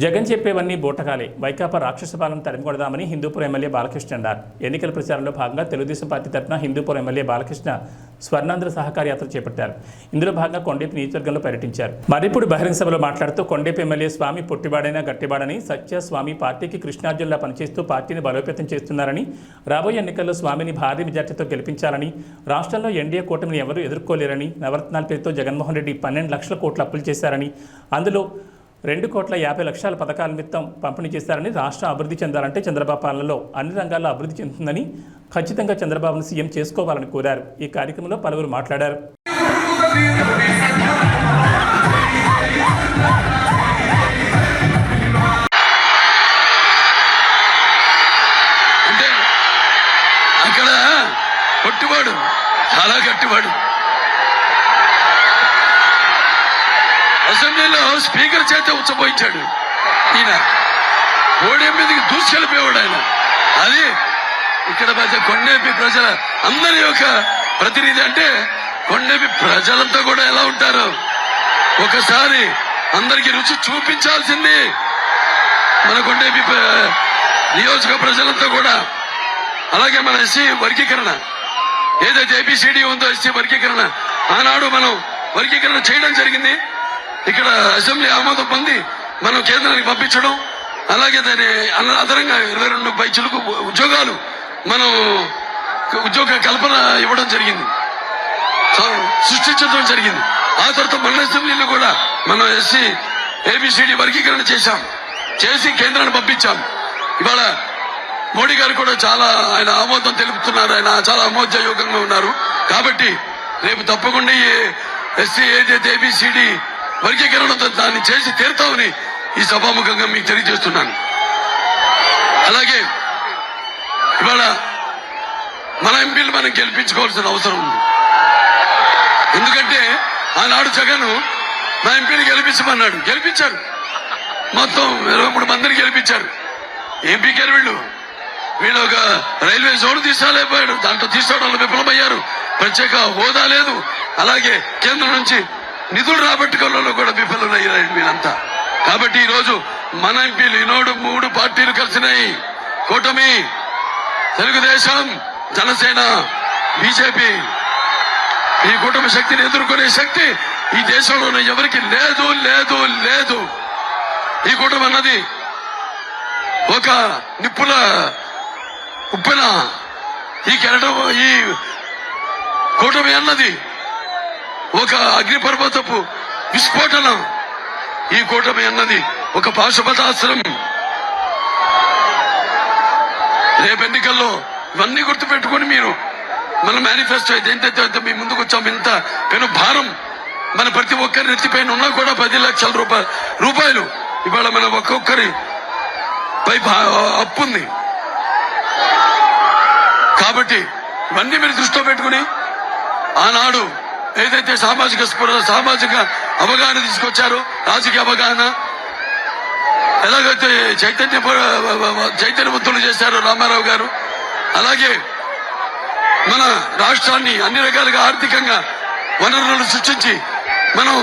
జగన్ చెప్పేవన్నీ బూటకాలే. వైకాపా రాక్షస పాలన తరిమికొడదామని హిందూపురం ఎమ్మెల్యే బాలకృష్ణ అన్నారు. ఎన్నికల ప్రచారంలో భాగంగా తెలుగుదేశం పార్టీ తరఫున హిందూపురం ఎమ్మెల్యే బాలకృష్ణ స్వర్ణాంధ్ర సహకార యాత్ర చేపట్టారు. ఇందులో భాగంగా కొండేపి నియోజకవర్గంలో పర్యటించారు. మరిప్పుడు బహిరంగ సభలో మాట్లాడుతూ కొండేపి ఎమ్మెల్యే స్వామి పుట్టిబాడైనా గట్టిబాడని సత్య స్వామి పార్టీకి కృష్ణార్జునులా పనిచేస్తూ పార్టీని బలోపేతం చేస్తున్నారని రాబోయే ఎన్నికల్లో స్వామిని భారీ మెజార్టీతో గెలిపించాలని రాష్ట్రంలో ఎన్డీఏ కూటమిని ఎవరూ ఎదుర్కోలేరని నవరత్నాల పేరుతో జగన్మోహన్ రెడ్డి పన్నెండు లక్షల కోట్ల అప్పులు చేశారని అందులో రెండు కోట్ల యాభై లక్షల పథకాల నిమిత్తం పంపిణీ చేశారని రాష్ట్రం అభివృద్ధి చెందాలంటే చంద్రబాబు పాలనలో అన్ని రంగాల్లో అభివృద్ధి చెందుతుందని ఖచ్చితంగా చంద్రబాబును సీఎం చేసుకోవాలని కోరారు. ఈ కార్యక్రమంలో పలువురు మాట్లాడారు. అసెంబ్లీలో స్పీకర్ చేత ఉచ్చపోయించాడు ఈయన ఓడియం మీదకి దూసుకెళ్ళిపోయాడు ఆయన. అది ఇక్కడ మధ్య కొండేపి ప్రజల అందరి యొక్క ప్రతినిధి అంటే కొండేపి ప్రజలంతా కూడా ఎలా ఉంటారు? ఒకసారి అందరికి రుచి చూపించాల్సింది మన కొండేపి నియోజక ప్రజలంతా కూడా. అలాగే మన ఎస్సీ వర్గీకరణ. ఏదైతే ఏబిసిడి ఉందో ఎస్సీ వర్గీకరణ. ఆనాడు మనం వర్గీకరణ చేయడం జరిగింది. ఇక్కడ అసెంబ్లీ ఆమోదం పొంది మనం కేంద్రానికి పంపించడం అలాగే దాని అదనంగా ఇరవై రెండు పైచులకు ఉద్యోగాలు మనం ఉద్యోగ కల్పన ఇవ్వడం జరిగింది. సృష్టించడం జరిగింది. ఆ తర్వాత మన అసెంబ్లీలో కూడా మనం ఎస్సీ ఏబిసిడి వర్గీకరణ చేశాం. చేసి కేంద్రాన్ని పంపించాం. ఇవాళ మోడీ గారు కూడా చాలా ఆయన ఆమోదం తెలుపుతున్నారు. ఆయన చాలా ఆమోదయోగంగా ఉన్నారు. కాబట్టి రేపు తప్పకుండా ఈ ఎస్సీ ఏదైతే ఏబిసిడి వర్గీకరణతో దాన్ని చేసి తీరుతామని ఈ సభాముఖంగా మీకు తెలియజేస్తున్నాను. అలాగే ఇవాళ మన ఎంపీలు మనం గెలిపించుకోవాల్సిన అవసరం ఉంది. ఎందుకంటే ఆనాడు జగన్ మా ఎంపీని గెలిపించమన్నాడు. గెలిపించారు. మొత్తం ఇరవై మూడు మందిని గెలిపించారు. ఎంపీ పీకారు వీళ్ళు? వీళ్ళు ఒక రైల్వే జోన్ తీసుకోలేకపోయాడు దాంట్లో తీసుకోవడంలో విఫలమయ్యారు. ప్రత్యేక హోదా లేదు. అలాగే కేంద్రం నుంచి నిధులు రాబట్టుకోవడంలో కూడా విఫలమయ్యారు వీళ్ళంతా కాబట్టి ఈ రోజు మన ఎంపీలు ఈనాడు మూడు పార్టీలు కలిసినాయి. కూటమి తెలుగుదేశం జనసేన బీజేపీ. ఈ కుటుంబ శక్తిని ఎదుర్కొనే శక్తి ఈ దేశంలో ఎవరికి లేదు లేదు లేదు. ఈ కుటుంబం అన్నది ఒక నిప్పుల ఉప్పెన. ఈ కెరటం ఈ కూటమి అన్నది ఒక అగ్నిపర్వతపు విస్ఫోటనం. ఈ కూటమి అన్నది ఒక పాశుపతాస్త్రం. రేపు ఎన్నికల్లో ఇవన్నీ గుర్తుపెట్టుకొని మీరు మన మేనిఫెస్టో ఏంటంటే మీ ముందుకు వచ్చాం ఇంత పెను భారం మన ప్రతి ఒక్కరి నెత్తిపైన ఉన్నా కూడా పది లక్షల రూపాయలు రూపాయలు. ఇవాళ మన ఒక్కొక్కరి పై భా- అప్పు ఉంది కాబట్టి ఇవన్నీ మీరు దృష్టిలో పెట్టుకుని ఆనాడు ఏదైతే సామాజిక స్పృహ సామాజిక అవగాహన తీసుకొచ్చారో రాజకీయ అవగాహన ఎలాగైతే చైతన్య చైతన్యవంతులు చేశారో రామారావు గారు అలాగే మన రాష్ట్రాన్ని అన్ని రకాలుగా ఆర్థికంగా వనరులను సృష్టించి మనం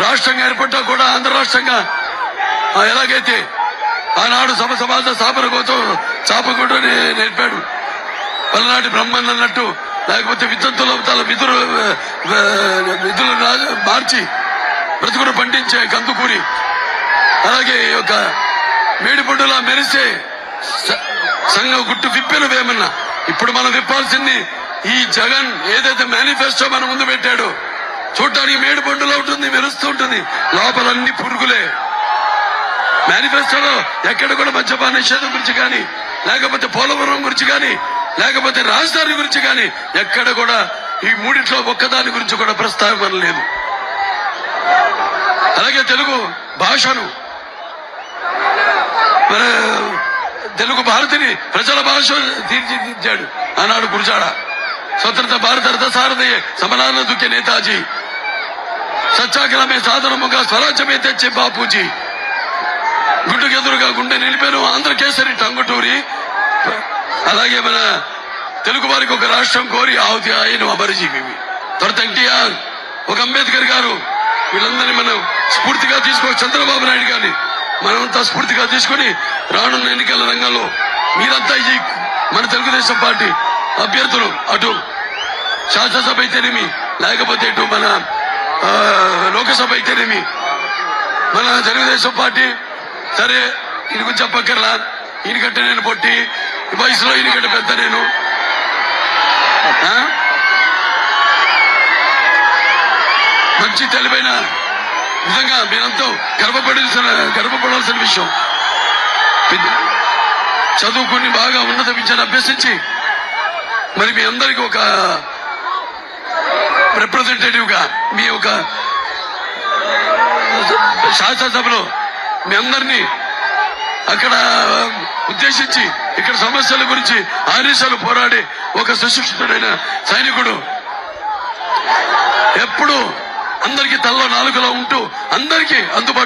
రాష్ట్రంగా ఏర్పడ్డా కూడా ఆంధ్ర రాష్ట్రంగా ఎలాగైతే ఆనాడు సమ సమాజ స్థాపన కోసం చాపకుండా నేర్పాడు. పలనాటి బ్రహ్మన్ అన్నట్టు లేకపోతే విద్యుత్తుల తల విధులు ఆ, మార్చి బ్రతుకును పండించే కందుకూరి. అలాగే ఈ యొక్క మేడిపండులా మెరిసే సంఘం గుట్టు విప్పెను వేమన్నా ఇప్పుడు మనం విప్పాల్సింది ఈ జగన్ ఏదైతే మేనిఫెస్టో మన ముందు పెట్టాడో చూడటానికి మేడిపండులో ఉంటుంది మెరుస్తూ ఉంటుంది లోపల అన్ని పురుగులే. మేనిఫెస్టోలో ఎక్కడ కూడా మద్యపాన నిషేధం గురించి కానీ లేకపోతే పోలవరం గురించి కానీ లేకపోతే రాజధాని గురించి కానీ ఎక్కడ కూడా ఈ మూడిట్లో ఒక్కదాని గురించి కూడా ప్రస్తావన లేదు. అలాగే తెలుగు భాషను తెలుగు భారతిని ప్రజల భాష తీర్చిదిద్దాడు ఆనాడు గురుజాడ. స్వతంత్ర భారత రథ సారథి సమరాన నేతాజీ. సత్యాగ్రహమే సాధనముగా స్వరాజ్యమే తెచ్చే బాపూజీ. గుడ్డుకెదురుగా గుండె నిలిపాను ఆంధ్రకేసరి టంగుటూరి. అలాగే మన తెలుగు వారికి ఒక రాష్ట్రం కోరి ఆవుతి ఆయన అమరజీవి తర్వాత ఎన్టీఆర్ ఒక అంబేద్కర్ గారు వీళ్ళందరినీ మనం స్ఫూర్తిగా తీసుకో చంద్రబాబు నాయుడు గారిని మనమంతా స్ఫూర్తిగా తీసుకొని రానున్న ఎన్నికల రంగంలో మీరంతా ఈ మన తెలుగుదేశం పార్టీ అభ్యర్థులు అటు శాసనసభ అయితేనేమి లేకపోతే ఇటు మన లోకసభ అయితేనేమి మన తెలుగుదేశం పార్టీ సరే ఇది గురించి చెప్పక్కర్లా ఈయనకంటే నేను పొట్టి వయసులో ఈయనకంటే పెద్ద నేను. మంచి తెలివైన నిజంగా మీరంతా గర్వపడాల్సిన గర్వపడాల్సిన విషయం. చదువుకుని బాగా ఉన్నత విద్యను అభ్యసించి మరి మీ అందరికి ఒక రిప్రజెంటేటివ్గా మీ ఒక శాసనసభలో మీ అందరినీ అక్కడ ఉద్దేశించి ఇక్కడ సమస్యల గురించి ఆదేశాలు పోరాడి ఒక సుశిక్షితుడైన సైనికుడు. ఎప్పుడు అందరికీ తల్ల నాలుగులో ఉంటూ అందరికీ అందుబాటు